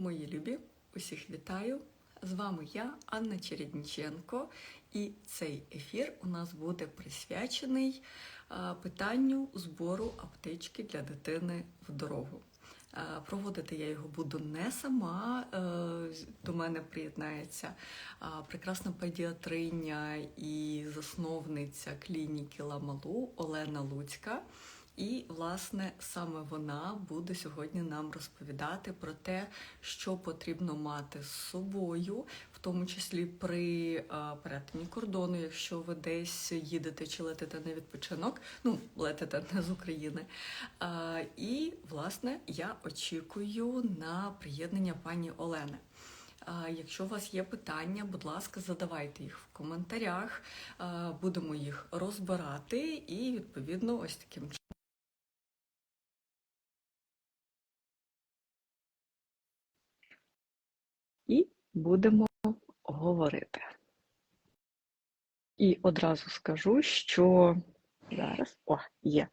Мої любі, усіх вітаю! З вами я, Анна Чередніченко, і цей ефір у нас буде присвячений питанню збору аптечки для дитини в дорогу. Проводити я його буду не сама. е, До мене приєднається прекрасна педіатриня і засновниця клініки Ламалу Олена Луцька. І, власне, саме вона буде сьогодні нам розповідати про те, що потрібно мати з собою, в тому числі при е, перетині кордону, якщо ви десь їдете чи летите на відпочинок, ну летите не з України. І, власне, я очікую на приєднання пані Олени. Якщо у вас є питання, будь ласка, задавайте їх в коментарях. Будемо їх розбирати і відповідно ось таким чином. Будемо говорити. І одразу скажу, що зараз о, є.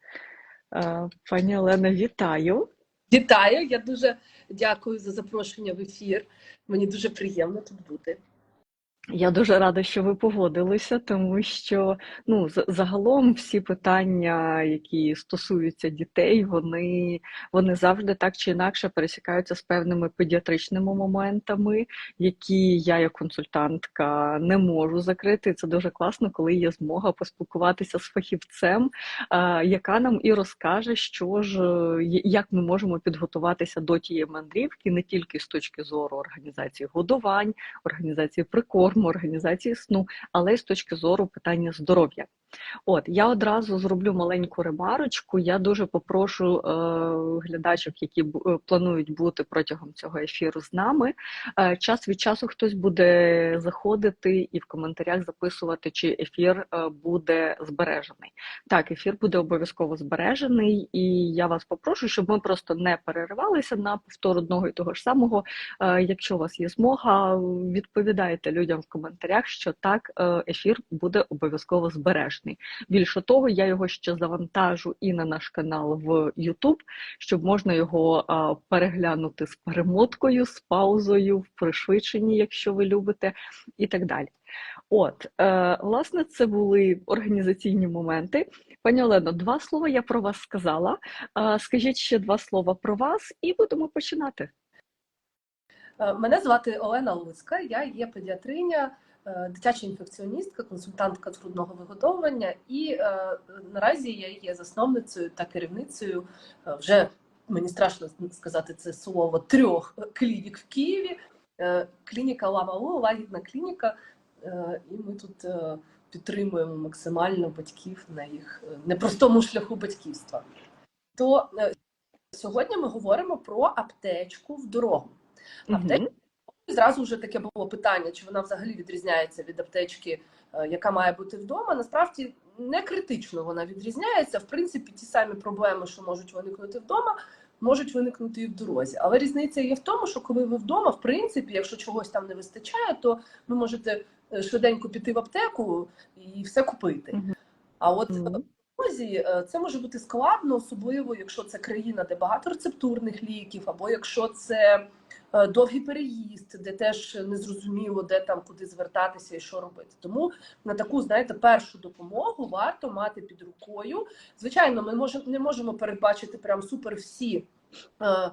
Е, Пані Олена, вітаю. Вітаю, я дуже дякую за запрошення в ефір. Мені дуже приємно тут бути. Я дуже рада, що ви погодилися, тому що ну, загалом всі питання, які стосуються дітей, вони, вони завжди так чи інакше пересікаються з певними педіатричними моментами, які я, як консультантка, не можу закрити. Це дуже класно, коли є змога поспілкуватися з фахівцем, яка нам і розкаже, що ж, як ми можемо підготуватися до тієї мандрівки, не тільки з точки зору організації годувань організації прикорму, організації сну, але й з точки зору питання здоров'я. От я одразу зроблю маленьку ремарочку. Я дуже попрошу е, глядачок, які бу- е, планують бути протягом цього ефіру з нами. Е, час від часу хтось буде заходити і в коментарях записувати, чи ефір е, буде збережений. Так, ефір буде обов'язково збережений, і я вас попрошу, щоб ми просто не переривалися на повтор одного і того ж самого. Е, Якщо у вас є змога, відповідайте людям в коментарях, що так, е, ефір буде обов'язково збережений. Більше того, я його ще завантажу і на наш канал в YouTube, щоб можна його переглянути з перемоткою, з паузою, в пришвидшенні, якщо ви любите, і так далі. От, е, власне, це були організаційні моменти. Пані Олено, два слова я про вас сказала. Скажіть ще два слова про вас, і будемо починати. Е, Мене звати Олена Луцька, я є педіатриня, дитяча інфекціоністка, консультантка з грудного вигодовування, і е, наразі я є засновницею та керівницею е, вже мені страшно сказати це слово трьох клінік в Києві. Е, Клініка Ламалу, лагідна клініка, Е, і ми тут е, підтримуємо максимально батьків на їх е, непростому шляху батьківства. То е, сьогодні ми говоримо про аптечку в дорогу. Аптечка Мгм. І Зразу вже таке було питання, чи вона взагалі відрізняється від аптечки, е, яка має бути вдома. Насправді не критично вона відрізняється. В принципі, ті самі проблеми, що можуть виникнути вдома, можуть виникнути і в дорозі. Але різниця є в тому, що коли ви вдома, в принципі, якщо чогось там не вистачає, то ви можете е, швиденько піти в аптеку і все купити. А от Е, це може бути складно, особливо якщо це країна, де багато рецептурних ліків, або якщо це е, довгий переїзд, де теж незрозуміло, де там куди звертатися і що робити. Тому на таку, знаєте, першу допомогу варто мати під рукою. Звичайно, ми не можемо передбачити прям супер всі е,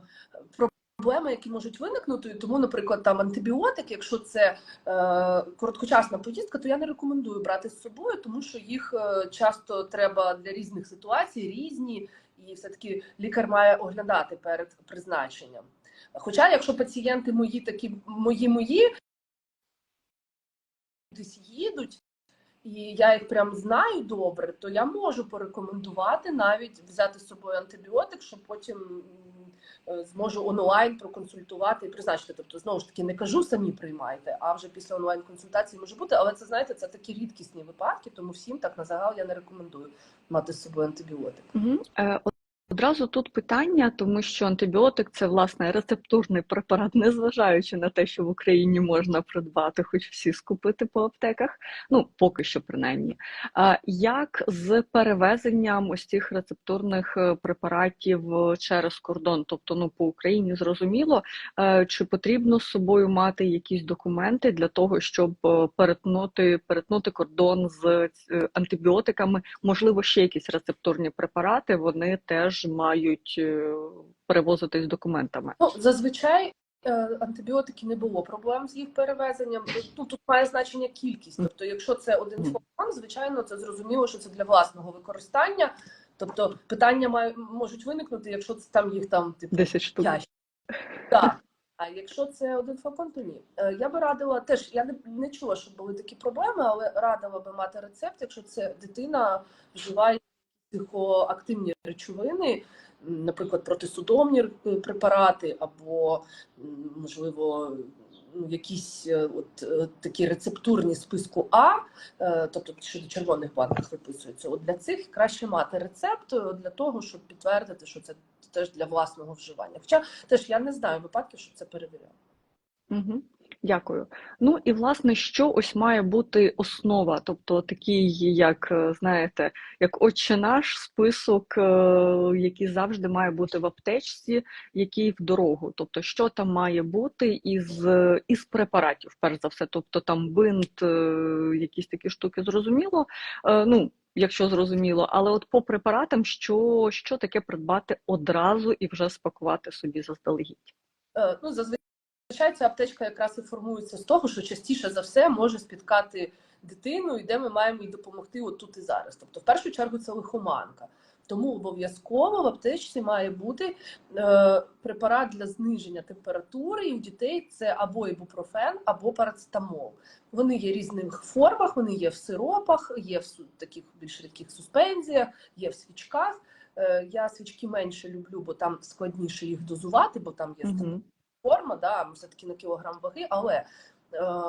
проблеми, які можуть виникнути. Тому, наприклад, там антибіотик, якщо це е, короткочасна поїздка, то я не рекомендую брати з собою, тому що їх е, часто треба для різних ситуацій, різні, і все-таки лікар має оглядати перед призначенням. Хоча, якщо пацієнти мої такі мої мої кудись їдуть, і я їх прям знаю добре, то я можу порекомендувати навіть взяти з собою антибіотик, щоб потім зможу онлайн проконсультувати і призначити. Тобто, знову ж таки, не кажу самі приймайте, а вже після онлайн консультації може бути. Але це знаєте, це такі рідкісні випадки, тому всім так на загал я не рекомендую мати з собою антибіотик. Мгм. Одразу тут питання, тому що антибіотик це власне рецептурний препарат, незважаючи на те, що в Україні можна придбати, хоч всі скупити по аптеках. Ну поки що принаймні. Як з перевезенням ось цих рецептурних е, препаратів е, через кордон? Тобто, ну по Україні зрозуміло, е, чи потрібно з собою мати якісь документи для того, щоб перетнути перетнути кордон з антибіотиками? Можливо, ще якісь рецептурні препарати, вони теж мають е, перевозитись документами. Ну, зазвичай е, антибіотики не було проблем з їх перевезенням. Ну, тут має значення кількість. Тобто, якщо це один флакон, звичайно, це зрозуміло, що це для власного використання. Тобто питання має, можуть виникнути, якщо це там їх там типу 10 штук. Так. А якщо це один флакон, то ні. Е, Я би радила теж, я не, не чула, що були такі проблеми, але радила би мати рецепт, якщо це дитина вживає психоактивні речовини, наприклад, протисудомні е, препарати, або, можливо, ну, якісь е, от е, такі рецептурні списку А, тобто що на червоних банках виписуються. От для цих краще мати рецепт для того, щоб підтвердити, що це теж для власного вживання. Хоча теж я не знаю випадків, щоб це перевіряли. Угу. Дякую. Ну і власне, що ось має бути основа, тобто такий, як е, знаєте, як отче наш список, е, який завжди має бути в аптечці, який в дорогу. Тобто, що там має бути із, із препаратів, перш за все, тобто там бинт, е, якісь такі штуки, зрозуміло. Е, Ну, якщо зрозуміло, але от по препаратам, що, що таке придбати одразу і вже спакувати собі заздалегідь? Е, Ну, зазвичай ця аптечка якраз і формується з того, що частіше за все може спіткати дитину, і де ми маємо їй допомогти от тут і зараз. Тобто, в першу чергу, це лихоманка. Тому обов'язково в аптечці має бути е, препарат для зниження температури, і у дітей це або ібупрофен, або парацетамол. Вони є в різних формах, вони є в сиропах, є в таких більш рідких суспензіях, є в свічках. Е, я свічки менше люблю, бо там складніше їх дозувати, бо там є Угу. Форма, да, все-таки на кілограм ваги, але е,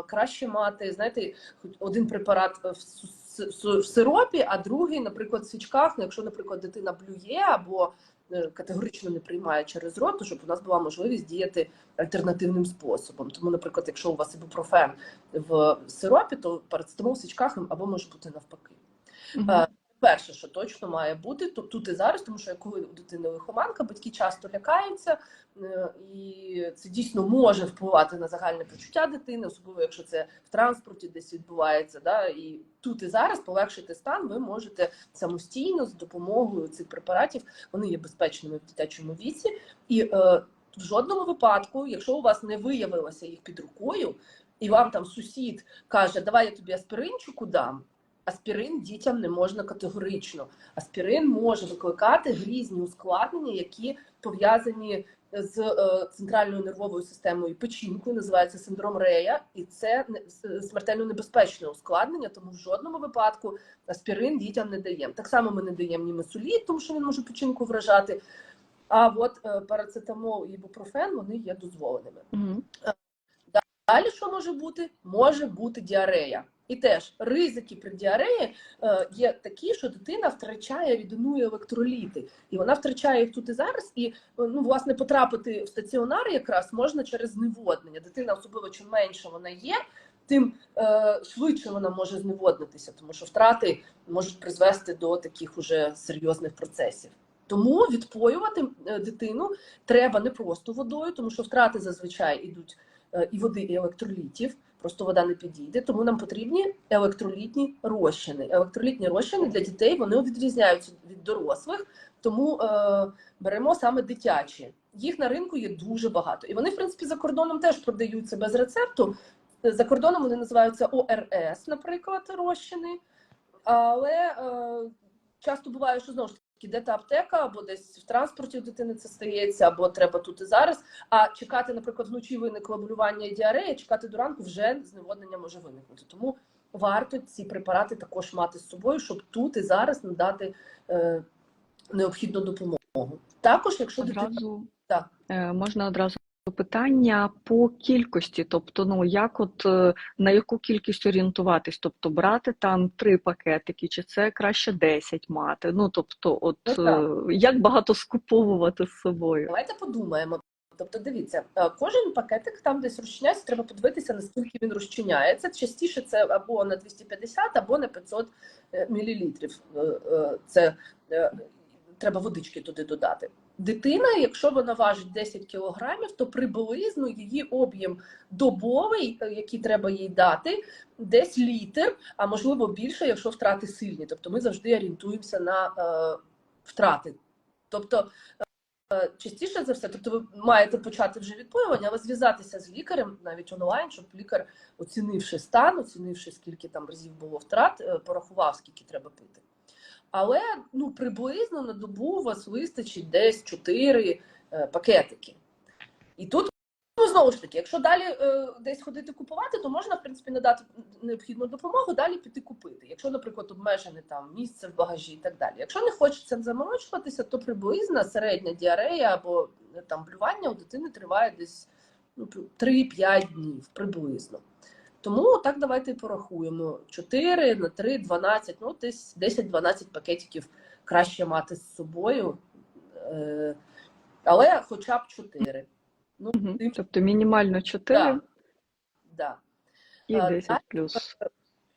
краще мати, знаєте, хоч один препарат в, с- в сиропі, а другий, наприклад, в свічках. Ну, якщо, наприклад, дитина блює або е, категорично не приймає через рот, то щоб у нас була можливість діяти альтернативним способом. Тому, наприклад, якщо у вас ібупрофен в сиропі, то парацетамол в свічках або може бути навпаки. Угу. Е, Перше, що точно має бути, то тут і зараз, тому що коли у дитини лихоманка, батьки часто лякаються, е, і це дійсно може впливати на загальне почуття дитини, особливо якщо це в транспорті десь відбувається. Да, і тут і зараз полегшити стан ви можете самостійно з допомогою цих препаратів. Вони є безпечними в дитячому віці, і е, в жодному випадку, якщо у вас не виявилося їх під рукою, і вам там сусід каже, давай я тобі аспиринчику дам. Аспірин дітям не можна категорично. Аспірин може викликати грізні ускладнення, які пов'язані з е, центральною нервовою системою печінкою, називається синдром Рея, і це смертельно небезпечне ускладнення, тому в жодному випадку аспірин дітям не даємо. Так само ми не даємо ні месуліт, тому що він може печінку вражати. А от е, парацетамол і ібупрофен вони є дозволеними. Угу. Далі що може бути? Може бути діарея. І теж ризики при діареї е, є такі, що дитина втрачає рідину електроліти, і вона втрачає їх тут і зараз. І е, ну, власне потрапити в стаціонар якраз можна через зневоднення. Дитина, особливо чим менше вона є, тим е, швидше вона може зневоднитися, тому що втрати можуть призвести до таких уже серйозних процесів. Тому відпоювати е, дитину треба не просто водою, тому що втрати зазвичай ідуть е, і води, і електролітів. Просто вода не підійде, тому нам потрібні електролітні розчини. Електролітні розчини для дітей вони відрізняються від дорослих, тому е, беремо саме дитячі. Їх на ринку є дуже багато. І вони, в принципі, за кордоном теж продаються без рецепту. За кордоном вони називаються ОРС, наприклад, розчини. Але е, часто буває, що знову ж де аптека, або десь в транспорті у дитини це стається, або треба тут і зараз. А чекати, наприклад, вночі виникло болювання і діарея, чекати до ранку вже зневоднення може виникнути. Тому варто ці препарати також мати з собою, щоб тут і зараз надати е, необхідну допомогу. Також, якщо дитина Так. е, можна одразу питання по кількості, тобто, ну як от е, на яку кількість орієнтуватись, тобто брати там три пакетики, чи це краще 10 мати? Ну тобто, от Ну, е, як багато скуповувати з собою? Давайте подумаємо. Тобто, дивіться, е, кожен пакетик там десь розчиняється, треба подивитися, наскільки він розчиняється. Частіше це або на 250, або на 500 мілілітрів. Це треба водички туди додати. Дитина, якщо вона важить 10 кілограмів, то приблизно її об'єм добовий, е, який треба їй дати, десь літр, а можливо більше, якщо втрати сильні. Тобто ми завжди орієнтуємося на е, втрати. Тобто Е, частіше за все, тобто ви маєте почати вже відпоювання, але зв'язатися з лікарем навіть онлайн, щоб лікар, оцінивши стан, оцінивши скільки там разів було втрат, е, порахував, скільки треба пити. Але ну приблизно на добу у вас вистачить десь 4 е, пакетики. І тут ну, знову ж таки, якщо далі е, десь ходити купувати, то можна в принципі надати необхідну допомогу, далі піти купити. Якщо, наприклад, обмежене там місце в багажі і так далі. Якщо не хочеться заморочуватися, то приблизно середня діарея або е, там блювання у дитини триває десь ну, 3-5 днів приблизно. Тому так давайте порахуємо: 4 на 3, 12, ну десь 10-12 пакетиків краще мати з собою, е, але хоча б 4. Ну, тим- Тобто мінімально 4 Да. да. і А, 10 плюс.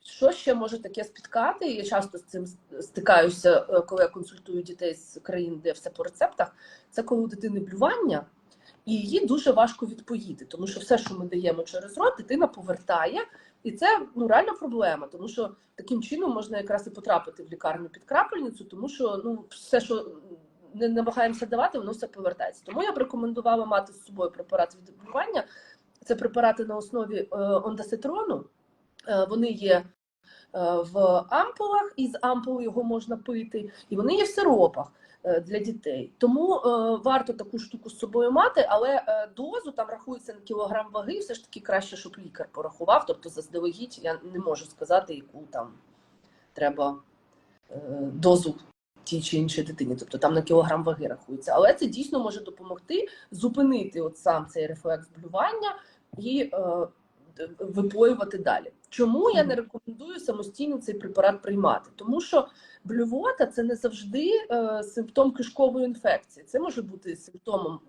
Що ще може таке спіткати? Я часто з цим стикаюся, е, коли я консультую дітей з країн, де все по рецептах. Це коли у дитини блювання, і її дуже важко відпоїти, тому що все, що ми даємо через рот, дитина повертає, і це ну реальна проблема, тому що таким чином можна якраз і потрапити в лікарню під крапельницю, тому що ну все, що не намагаємося давати, воно все повертається. Тому я б рекомендувала мати з собою препарат від блювання. Це препарати на основі е, ондоситрону. Е, Вони є е, в ампулах, і з ампул його можна пити, і вони є в сиропах е, для дітей. Тому е, варто таку штуку з собою мати, але е, дозу там рахується на кілограм ваги, все ж таки краще, щоб лікар порахував. Тобто заздалегідь я не можу сказати, яку там треба е, дозу тій чи іншій дитині. Тобто там на кілограм ваги рахується. Але це дійсно може допомогти зупинити от сам цей рефлекс блювання і е, випоювати далі. Чому я не рекомендую самостійно цей препарат приймати? Тому що блювота це не завжди е, симптом кишкової інфекції. Це може бути симптомом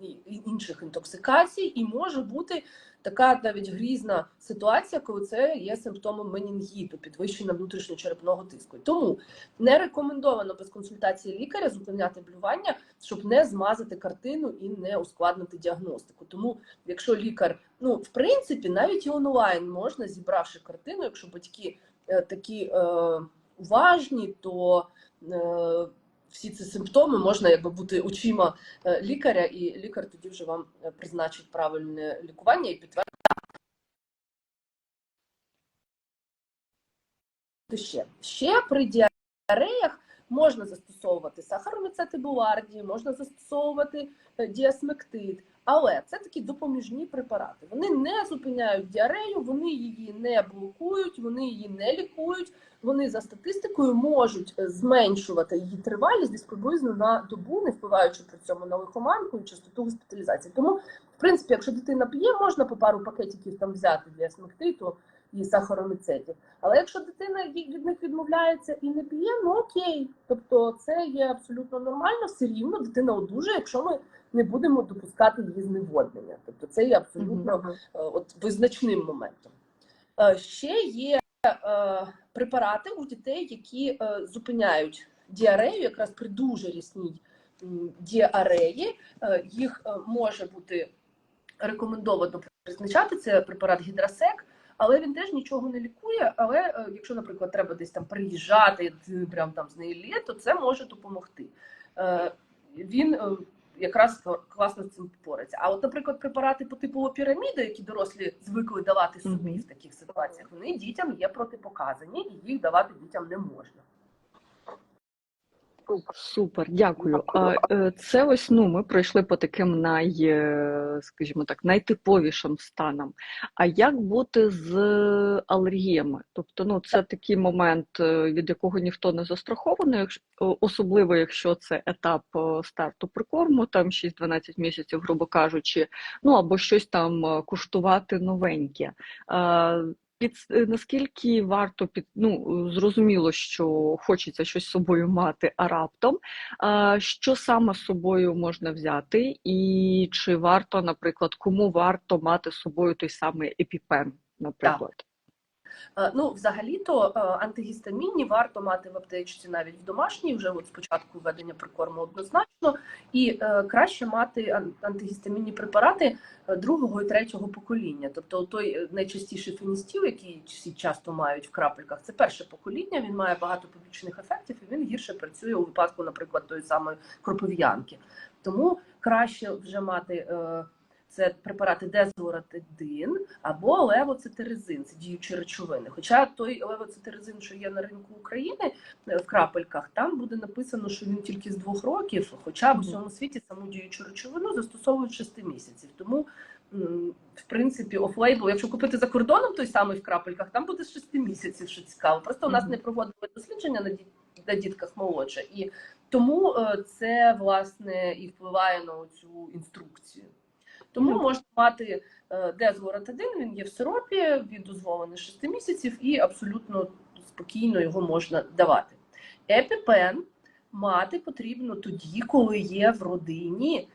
інших інтоксикацій, і може бути така навіть грізна ситуація, коли це є симптомом менінгіту, підвищення внутрішньочерепного тиску. Тому не рекомендовано без консультації лікаря зупиняти блювання, щоб не змазати картину і не ускладнити діагностику. Тому, якщо лікар, ну в принципі, навіть і онлайн можна, зібравши картину, якщо батьки е, такі е, уважні, то е, всі ці симптоми можна якби бути очима е, лікаря, і лікар тоді вже вам е, призначить правильне лікування і підтвердить. Ще ще при діареях можна застосовувати сахароміцети буларді, можна застосовувати е, діасмектид, але це такі допоміжні препарати. Вони не зупиняють діарею, вони її не блокують, вони її не лікують. Вони за статистикою можуть е, зменшувати її тривалість десь приблизно на добу, не впливаючи при цьому на лихоманку і частоту госпіталізації. Тому, в принципі, якщо дитина п'є, можна по пару пакетиків там взяти для смектиту і сахароміцетів. Але якщо дитина від них відмовляється і не п'є, ну окей. Тобто це є абсолютно нормально, все рівно дитина одужає, якщо ми не будемо допускати її зневоднення. Тобто це є абсолютно Мгм. е, от визначним моментом. Е, Ще є е, препарати у дітей, які зупиняють діарею, якраз при дуже рісній діареї. Їх може бути рекомендовано призначати. Це препарат гідросек. Але він теж нічого не лікує. Але е, якщо, наприклад, треба десь там приїжджати прям там з неї лє, то це може допомогти. Е, Він е, якраз класно з цим порається. А от, наприклад, препарати по типу піраміди, які дорослі звикли давати собі Мгм. в таких ситуаціях, вони дітям є протипоказані, і їх давати дітям не можна. Супер, дякую. А е, це ось ну ми пройшли по таким най, е, скажімо так, найтиповішим станам. А як бути з алергіями? Тобто, ну це такий момент, е, від якого ніхто не застрахований, особливо якщо це етап старту прикорму, там 6-12 місяців, грубо кажучи, ну або щось там куштувати новеньке. Під е, наскільки варто під ну зрозуміло, що хочеться щось з собою мати, а раптом а, що саме з собою можна взяти, і чи варто, наприклад, кому варто мати з собою той самий епіпен, наприклад? Е, Ну, взагалі-то е, антигістамінні варто мати в аптечці навіть в домашній, вже от спочатку введення прикорму однозначно, і е, краще мати ан- антигістамінні препарати е, другого і третього покоління. Тобто той е, найчастіший феністіл, який всі часто мають в крапельках, це перше покоління. Він має багато побічних ефектів, і він гірше працює у випадку, наприклад, тої самої кропив'янки. Тому краще вже мати. Це препарати дезлоратидин або левоцетерезин, це діючі речовини. Хоча той левоцетерезин, що є на ринку України е, в крапельках, там буде написано, що він тільки з двох років, хоча в Мгм. всьому світі саму діючу речовину застосовують 6 місяців. Тому, в принципі, офлейбл, якщо купити за кордоном той самий в крапельках, там буде з 6 місяців, що цікаво. Просто у нас не проводили дослідження на, на дітках молодше. І тому е, це власне і впливає на цю інструкцію. Тому Мгм. можна мати е, дезлоратидин, він є в сиропі, він дозволений 6 місяців і абсолютно спокійно його можна давати. Епіпен мати потрібно тоді, коли є в родині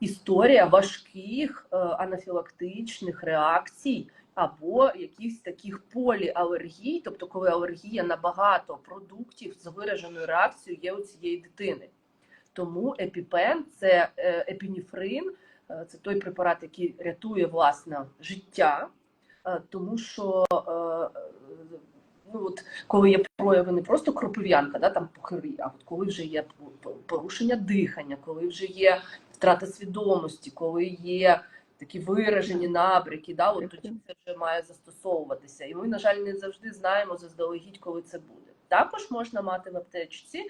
історія важких е, анафілактичних реакцій або якихось таких поліалергій, тобто коли алергія на багато продуктів з вираженою реакцією є у цієї дитини. Тому епіпен це е, епініфрин, це той препарат, який рятує власне життя, е, тому що е, ну, от, коли є прояви не просто кропив'янка, да, там пухирі, а от коли вже є порушення дихання, коли вже є втрата свідомості, коли є такі виражені набряки, да, от тоді це вже має застосовуватися. І ми, на жаль, не завжди знаємо заздалегідь, коли це буде. Також можна мати в аптечці.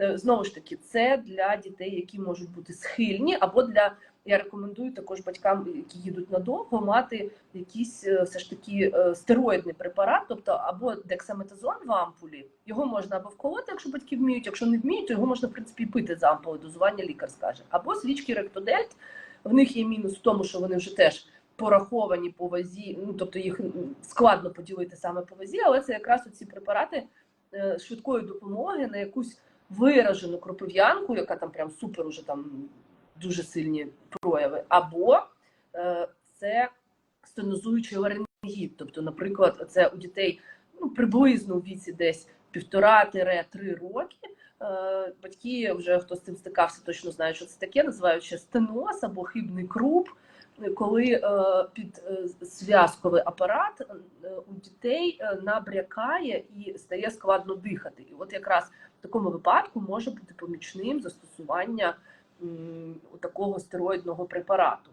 е, Знову ж таки, це для дітей, які можуть бути схильні, або для я рекомендую також батькам, які їдуть надовго, мати якийсь е, все ж таки е, стероїдний препарат, тобто або дексаметазон в ампулі. Його можна або вколоти, якщо батьки вміють. Якщо не вміють, то його можна в принципі пити з ампули, дозування лікар скаже. Або свічки ректодельт. В них є мінус в тому, що вони вже теж пораховані по вазі, ну тобто їх складно поділити саме по вазі, але це якраз оці препарати е, швидкої допомоги на якусь виражену кропив'янку, яка там прям супер уже там дуже сильні прояви, або е, це стенозуючий ларингіт. Тобто, наприклад, це у дітей ну, приблизно у віці десь півтора-три роки. Е, батьки вже хто з цим стикався, точно знають, що це таке, називають ще стеноз або хибний круп, коли е, під зв'язковий апарат у дітей набрякає і стає складно дихати. І от якраз в такому випадку може бути помічним застосування такого стероїдного препарату.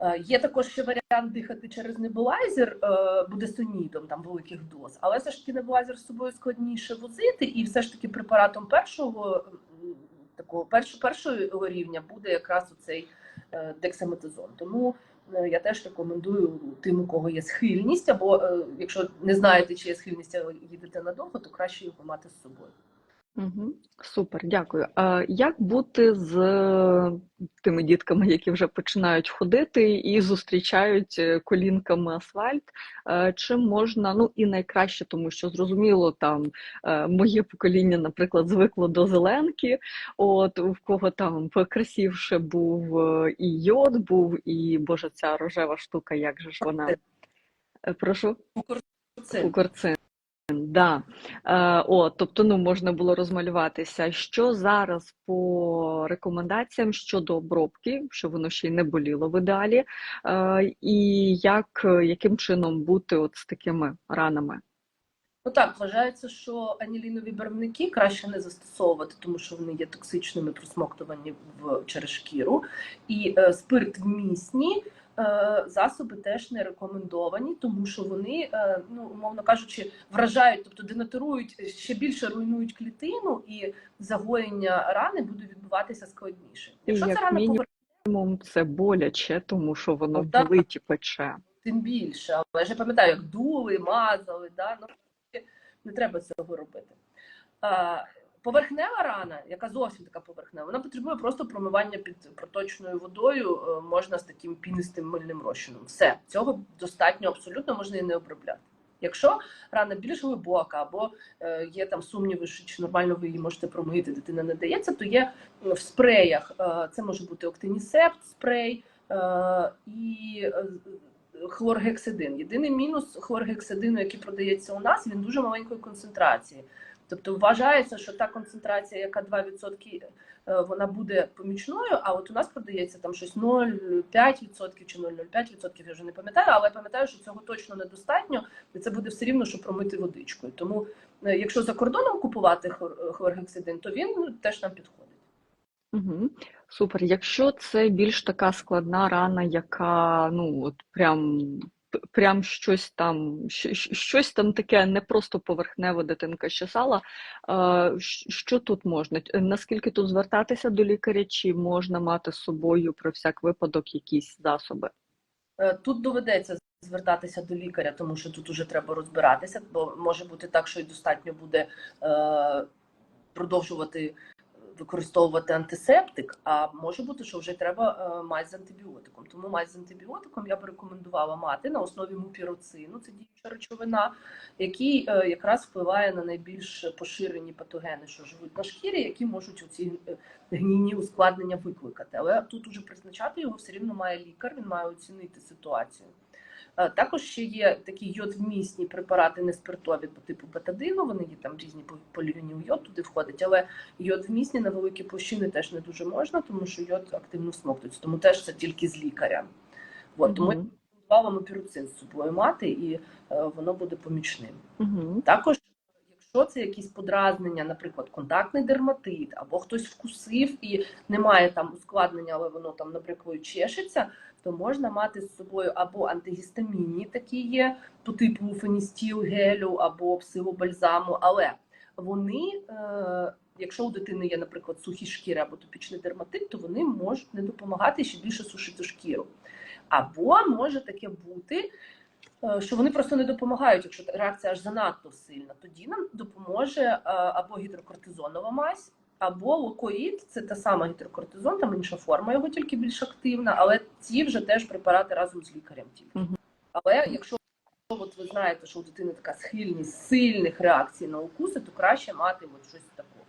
Е, Є також ще варіант дихати через небулайзер е, будесонідом, там великих доз, але все ж таки небулайзер з собою складніше возити, і все ж таки препаратом першого такого першого, першого рівня буде якраз оцей е, дексаметазон. Тому я теж рекомендую тим, у кого є схильність, або якщо не знаєте, чи є схильність, але їдете надовго, то краще його мати з собою. Угу. Супер, дякую. А як бути з тими дітками, які вже починають ходити і зустрічають е, колінками асфальт? Е, Чим можна, ну і найкраще, тому що зрозуміло, там е, моє покоління, наприклад, звикло до зеленки. От в кого там покрасивше був е, і йод, був, і боже, ця рожева штука, як же ж вона? Е, Прошу. Це Кукурцин. Да. Е, о, тобто, ну, можна було розмалюватися. Що зараз по рекомендаціям щодо обробки, щоб воно ще й не боліло в ідеалі, е, і як, яким чином бути от з такими ранами? Ну так, вважається, що анілінові барвники краще не застосовувати, тому що вони є токсичними при смоктуванні в через шкіру. І е, спирт вмісні е, засоби теж не рекомендовані, тому що вони, е, ну умовно кажучи, вражають, тобто денатурують, ще більше руйнують клітину, і загоєння рани буде відбуватися складніше. Якщо як це рана мінімум, поверхнева, Це боляче, тому що воно Ну, так. болить і пече. тим більше. Але я ж пам'ятаю, як дули, мазали, да? ну, не треба цього робити. А, поверхнева рана, яка зовсім така поверхнева, вона потребує просто промивання під проточною водою, е, можна з таким пінистим мильним розчином. Все, цього достатньо абсолютно можна і не обробляти. Якщо рана більш глибока, або е, є там сумніви, що чи нормально ви її можете промити, дитина не дається, то є в спреях. Е, це може бути октинісепт спрей і хлоргексидин. Єдиний мінус хлоргексидину, який продається у нас, він дуже маленької концентрації. Тобто вважається, що та концентрація, яка 2%, е, вона буде помічною, а от у нас продається там щось 0,5% чи 0,05%, я вже не пам'ятаю, але я пам'ятаю, що цього точно недостатньо, і це буде все рівно, що промити водичкою. Тому, е, якщо за кордоном купувати хлор- хлоргексидин, то він ну, теж нам підходить. Угу. Супер. Якщо це більш така складна рана, яка ну от прям прям щось там, щось там таке, не просто поверхнево дитинка щесала, е, що тут можна? Е, Наскільки тут звертатися до лікаря, чи можна мати з собою про всяк випадок якісь засоби? Е, Тут доведеться звертатися до лікаря, тому що тут уже треба розбиратися, бо може бути так, що і достатньо буде е, продовжувати використовувати антисептик, а може бути, що вже треба е, мазь з антибіотиком. Тому мазь з антибіотиком я б рекомендувала мати на основі мупіроцину, це діюча речовина, який е, якраз впливає на найбільш поширені патогени, що живуть на шкірі, які можуть оці е, гнійні ускладнення викликати. Але тут уже призначати його все рівно має лікар, він має оцінити ситуацію. Е, Також ще є такі йодвмісні препарати неспиртові по типу бетадину, вони є там різні по- полівініл йод туди входить, але йодвмісні на великі площини теж не дуже можна, тому що йод активно всмоктується, тому теж це тільки з лікаря. От, тому я Мгм. рекомендувала піруцин з собою мати, і е, воно буде помічним. Мгм. Також, якщо це якісь подразнення, наприклад, контактний дерматит, або хтось вкусив і немає там ускладнення, але воно там, наприклад, чешеться, то можна мати з собою або антигістамінні, такі є, по типу феністіл, гелю або псилобальзаму, але вони. Е- Якщо у дитини є, наприклад, сухі шкіри або топічний дерматит, то вони можуть не допомагати ще більше сушити шкіру. Або може таке бути, е, що вони просто не допомагають, якщо реакція аж занадто сильна. Тоді нам допоможе е, або гідрокортизонова мазь, або локоїд, це та сама гідрокортизон, там інша форма його тільки більш активна, але ці вже теж препарати разом з лікарем тільки. Але якщо от ви знаєте, що у дитини така схильність сильних реакцій на укуси, то краще мати от щось такого.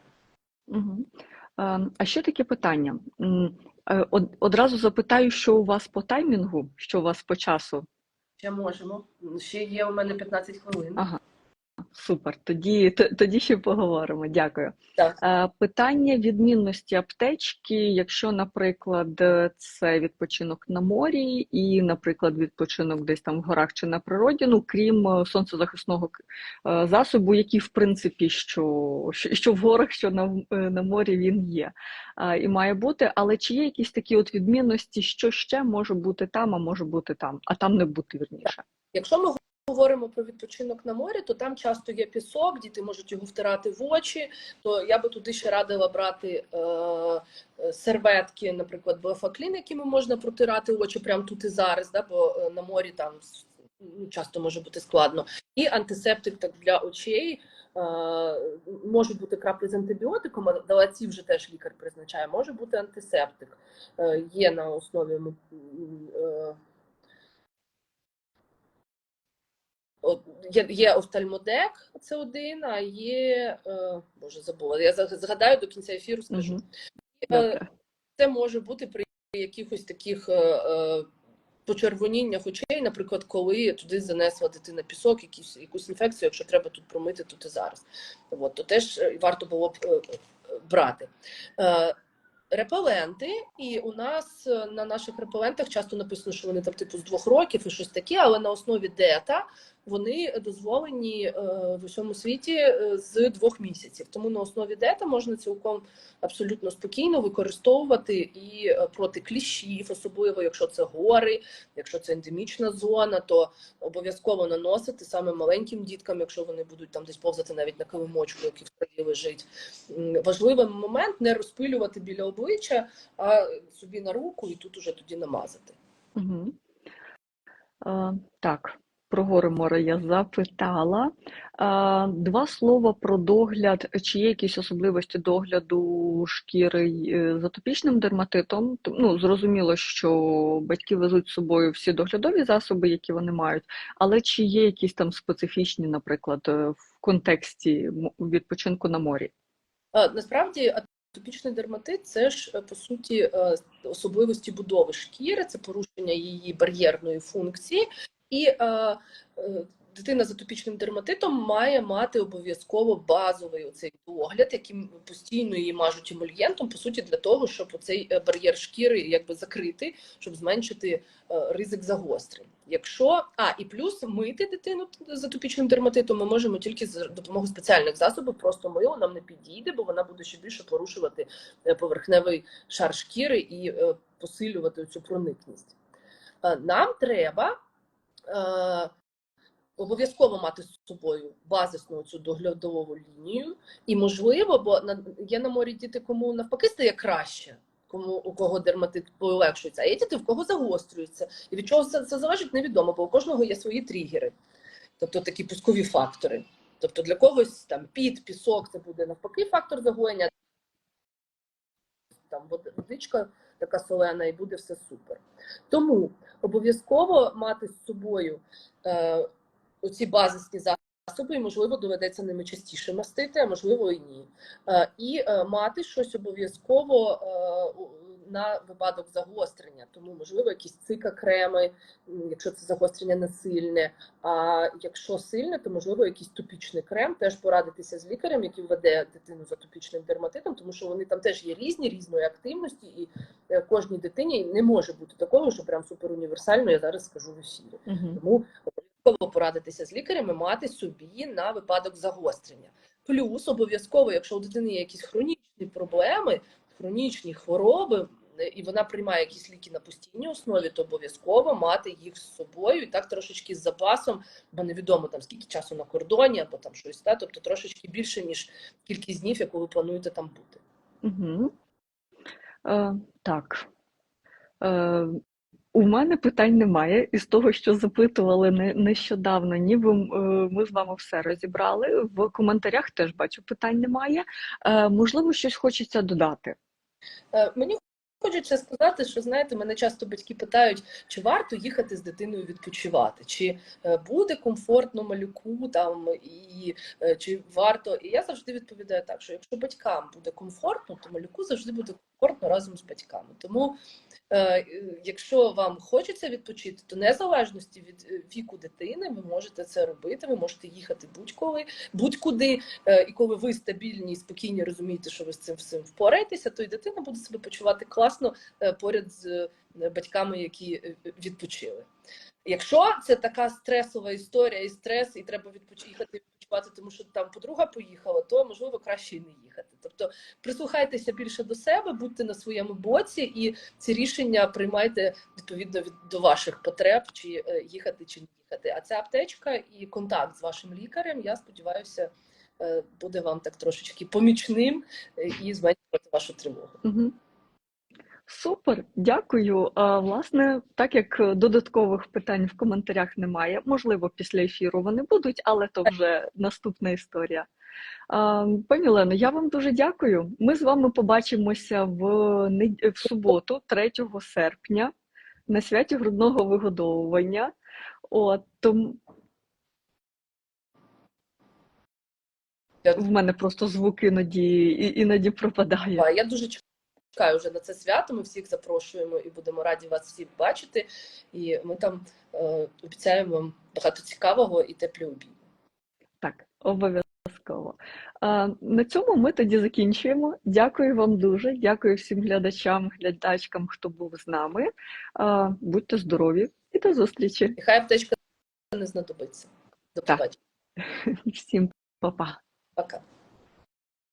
Ем, А ще таке питання. Е, Одразу запитаю, що у вас по таймінгу, що у вас по часу? Ще можемо. Ще є у мене 15 хвилин. Ага. Супер, тоді, тоді ще поговоримо. Дякую. Так. Питання відмінності аптечки, якщо, наприклад, е, це відпочинок на морі і, наприклад, відпочинок десь там в горах чи на природі, ну крім е, сонцезахисного е, засобу, який, в принципі, що, що, в горах, що на, на морі він є і має бути. Але чи є якісь такі от відмінності, що ще може бути там, а може бути там, а там не бути вірніше? Якщо ми говоримо про відпочинок на морі, то там часто є пісок, діти можуть його втирати в очі. То я би туди ще радила брати е, е, серветки, наприклад, блефаклін, якими можна протирати очі прямо тут і зараз, да, бо е, на морі там ну, часто може бути складно. І антисептик так для очей. Е, можуть бути краплі з антибіотиком, але ці вже теж лікар призначає. Може бути антисептик. Є на основі м, м, е, От, є, є офтальмодек, це один, а є. Е, Боже, забула. Я згадаю до кінця ефіру, скажу. Добре. Це може бути при якихось таких е, почервоніннях очей, наприклад, коли туди занесла дитина пісок, якісь, якусь інфекцію, якщо треба тут промити, тут і зараз. От, то теж варто було б брати. Репеленти, і у нас на наших репелентах часто написано, що вони там типу з двох років і щось таке, але на основі дета вони дозволені е, в усьому світі е, з двох місяців. Тому на основі дета можна цілком абсолютно спокійно використовувати і е, проти кліщів, особливо якщо це гори, якщо це ендемічна зона, то обов'язково наносити саме маленьким діткам, якщо вони будуть там десь повзати навіть на килимочку, який в траві лежить. Важливий момент не розпилювати біля обличчя, а собі на руку і тут уже тоді намазати. Угу. Е, так, про гори море я запитала. Два слова про догляд. Чи є якісь особливості догляду шкіри е, з атопічним дерматитом? Ну, зрозуміло, що батьки везуть з собою всі доглядові засоби, які вони мають, але чи є якісь там специфічні, наприклад, е, в контексті відпочинку на морі? Е, Насправді атопічний дерматит це ж по суті особливості будови шкіри, це порушення її бар'єрної функції, і е, е, дитина з атопічним дерматитом має мати обов'язково базовий оцей догляд, яким постійно її мажуть емульєнтом, по суті, для того, щоб оцей е, бар'єр шкіри якби закрити, щоб зменшити е, ризик загострень. Якщо а і плюс мити дитину з атопічним дерматитом ми можемо тільки з допомогою спеціальних засобів, просто мило нам не підійде, бо вона буде ще більше порушувати е, поверхневий шар шкіри і е, посилювати цю проникність. Нам треба е, обов'язково мати з собою базисну цю доглядову лінію, і можливо, бо на є на морі діти, кому навпаки стає краще. Кому у кого дерматит полегшується, а є діти, в кого загострюється. І від чого це, це залежить, невідомо, бо у кожного є свої тригери, тобто такі пускові фактори. Тобто для когось там під, пісок це буде навпаки фактор загоєння, там водичка така солена, і буде все супер. Тому обов'язково мати з собою е, оці базисні засоби, і можливо доведеться ними частіше мастити, а можливо і ні. Е, і е, мати щось обов'язково е, на випадок загострення, тому можливо якісь цикакреми, якщо це загострення не сильне. А якщо сильне, то можливо якийсь топічний крем. Теж порадитися з лікарем, який веде дитину з атопічним дерматитом, тому що вони там теж є різні, різної активності, і е, кожній дитині не може бути такого, що прям суперуніверсально я зараз скажу в ефірі. Угу. Тому обов'язково порадитися з лікарем і мати собі на випадок загострення. Плюс обов'язково, якщо у дитини є якісь хронічні проблеми, хронічні хвороби, е, і вона приймає якісь ліки на постійній основі, то обов'язково мати їх з собою і так трошечки з запасом, бо невідомо там скільки часу на кордоні або там щось, та тобто трошечки більше ніж кількість днів, яку ви плануєте там бути. Угу. Е, так. Е, у мене питань немає. Із того, що запитували не, нещодавно, ніби е, ми з вами все розібрали. В коментарях теж бачу, питань немає. Е, можливо, щось хочеться додати. Е, Мені хочеться сказати, що знаєте, мене часто батьки питають, чи варто їхати з дитиною відпочивати, чи е, буде комфортно малюку там і е, чи варто. І я завжди відповідаю так, що якщо батькам буде комфортно, то малюку завжди буде комфортно разом з батьками. Тому, е, якщо вам хочеться відпочити, то незалежності від е, віку дитини ви можете це робити. Ви можете їхати будь-коли, будь-куди. Е, І коли ви стабільні і спокійні розумієте, що ви з цим всім впораєтеся, то і дитина буде себе почувати класно поряд з батьками, які відпочили. Якщо це така стресова історія і стрес, і треба відпоч- їхати відпочивати, тому що там подруга поїхала, то можливо краще і не їхати. Тобто прислухайтеся більше до себе, будьте на своєму боці, і ці рішення приймайте відповідно від до ваших потреб, чи е, їхати, чи не їхати. А ця аптечка і контакт з вашим лікарем, я сподіваюся, е, буде вам так трошечки помічним е, і зменшувати вашу тривогу. Супер, дякую. А, власне, так як е, додаткових питань в коментарях немає, можливо, після ефіру вони будуть, але то вже наступна історія. А, Пані Олено, я вам дуже дякую. Ми з вами побачимося в, в суботу, 3 серпня, на святі грудного вигодовування. От, тому в мене просто звук іноді, іноді пропадає. я дуже чекаю вже на це свято. Ми всіх запрошуємо і будемо раді вас всіх бачити. І ми там е, обіцяємо вам багато цікавого і теплі обійми. Так, обов'язково. А, на цьому ми тоді закінчуємо. Дякую вам дуже. Дякую всім глядачам, глядачкам, хто був з нами. А, будьте здорові і до зустрічі. І хай аптечка не знадобиться. До побачення. Всім па-па. Пока.